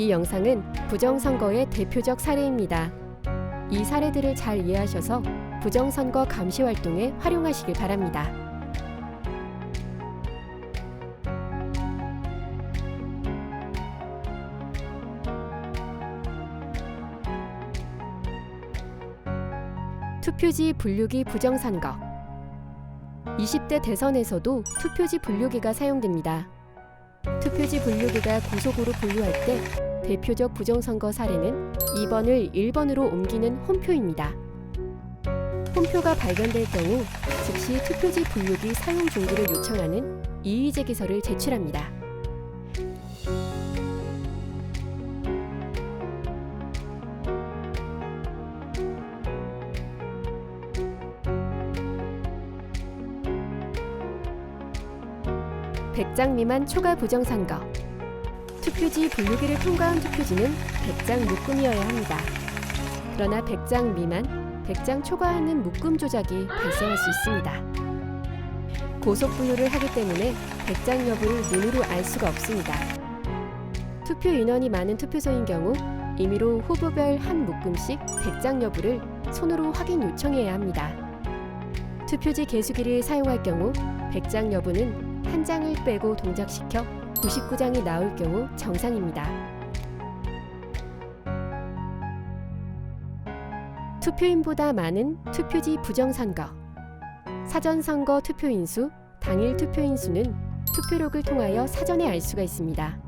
이 영상은 부정선거의 대표적 사례입니다. 이 사례들을 잘 이해하셔서 부정선거 감시 활동에 활용하시길 바랍니다. 투표지 분류기 부정선거 20대 대선에서도 투표지 분류기가 사용됩니다. 투표지 분류기가 고속으로 분류할 때 대표적 부정선거 사례는 2번을 1번으로 옮기는 홈표입니다. 홈표가 발견될 경우 즉시 투표지 분류기 사용 중지를 요청하는 이의제기서를 제출합니다. 백장 미만 초과 부정선거 투표지 분류기를 통과한 투표지는 100장 묶음이어야 합니다. 그러나 100장 미만, 100장 초과하는 묶음 조작이 발생할 수 있습니다. 고속 분류를 하기 때문에 100장 여부를 눈으로 알 수가 없습니다. 투표 인원이 많은 투표소인 경우 임의로 후보별 한 묶음씩 100장 여부를 손으로 확인 요청해야 합니다. 투표지 개수기를 사용할 경우 100장 여부는 한 장을 빼고 동작시켜 99장이 나올 경우 정상입니다. 투표인보다 많은 투표지 부정선거 사전선거 투표인수, 당일 투표인수는 투표록을 통하여 사전에 알 수가 있습니다.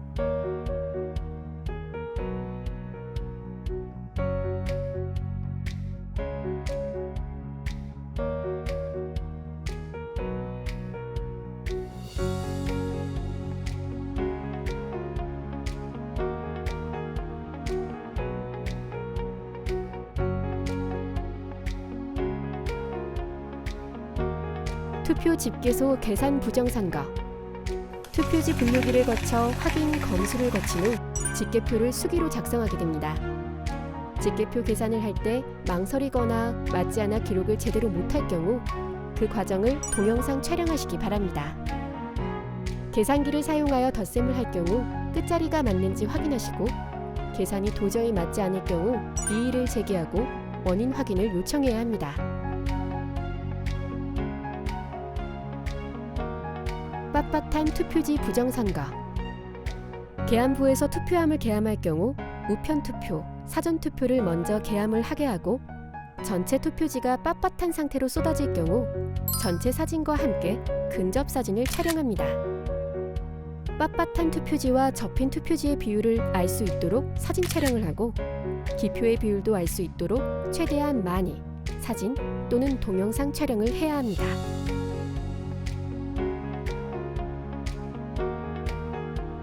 투표 집계소 계산 부정선거 투표지 분류기를 거쳐 확인 검수를 거친 후 집계표를 수기로 작성하게 됩니다. 집계표 계산을 할 때 망설이거나 맞지 않아 기록을 제대로 못할 경우 그 과정을 동영상 촬영하시기 바랍니다. 계산기를 사용하여 덧셈을 할 경우 끝자리가 맞는지 확인하시고 계산이 도저히 맞지 않을 경우 이의를 제기하고 원인 확인을 요청해야 합니다. 빳빳한 투표지 부정선거 계암부에서 투표함을 계암할 경우 우편 투표, 사전 투표를 먼저 계암을 하게 하고 전체 투표지가 빳빳한 상태로 쏟아질 경우 전체 사진과 함께 근접 사진을 촬영합니다. 빳빳한 투표지와 접힌 투표지의 비율을 알 수 있도록 사진 촬영을 하고 기표의 비율도 알 수 있도록 최대한 많이 사진 또는 동영상 촬영을 해야 합니다.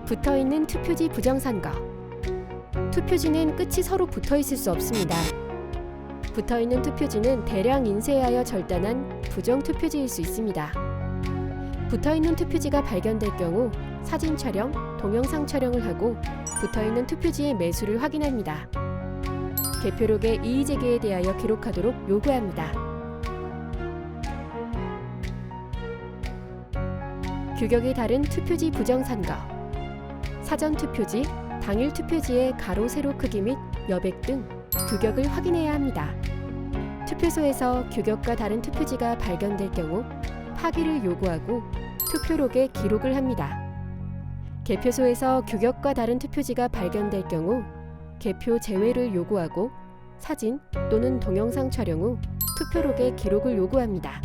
붙어 있는 투표지 부정선거. 투표지는 끝이 서로 붙어 있을 수 없습니다. 붙어 있는 투표지는 대량 인쇄하여 절단한 부정 투표지일 수 있습니다. 붙어 있는 투표지가 발견될 경우 사진 촬영, 동영상 촬영을 하고 붙어 있는 투표지의 매수를 확인합니다. 개표록에 이의 제기에 대하여 기록하도록 요구합니다. 규격이 다른 투표지 부정선거. 사전 투표지, 당일 투표지의 가로 세로 크기 및 여백 등 규격을 확인해야 합니다. 투표소에서 규격과 다른 투표지가 발견될 경우 파기를 요구하고 투표록에 기록을 합니다. 개표소에서 규격과 다른 투표지가 발견될 경우 개표 제외를 요구하고 사진 또는 동영상 촬영 후 투표록에 기록을 요구합니다.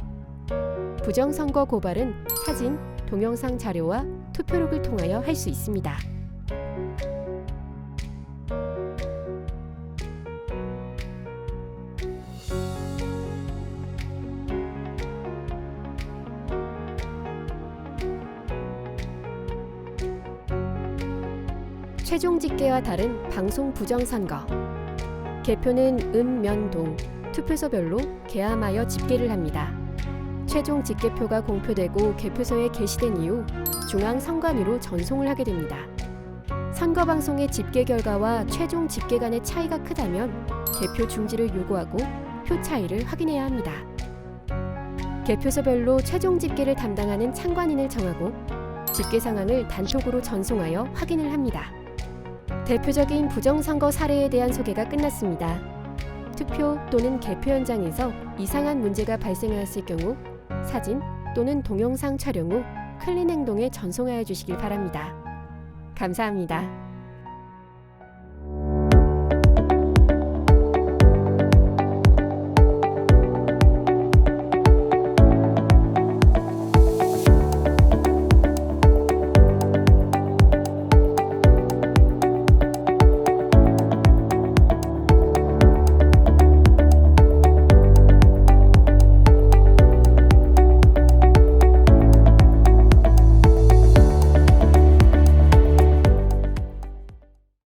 부정선거 고발은 사진, 동영상 자료와 투표록을 통하여 할 수 있습니다. 최종 집계와 다른 방송 부정선거. 개표는 음, 면, 동 투표소별로 개함하여 집계를 합니다. 최종 집계표가 공표되고 개표소에 게시된 이후 중앙 선관위로 전송을 하게 됩니다. 선거 방송의 집계 결과와 최종 집계 간의 차이가 크다면 개표 중지를 요구하고 표 차이를 확인해야 합니다. 개표소별로 최종 집계를 담당하는 참관인을 정하고 집계 상황을 단톡으로 전송하여 확인을 합니다. 대표적인 부정선거 사례에 대한 소개가 끝났습니다. 투표 또는 개표 현장에서 이상한 문제가 발생하였을 경우 사진 또는 동영상 촬영 후 클린 행동에 전송하여 주시길 바랍니다. 감사합니다.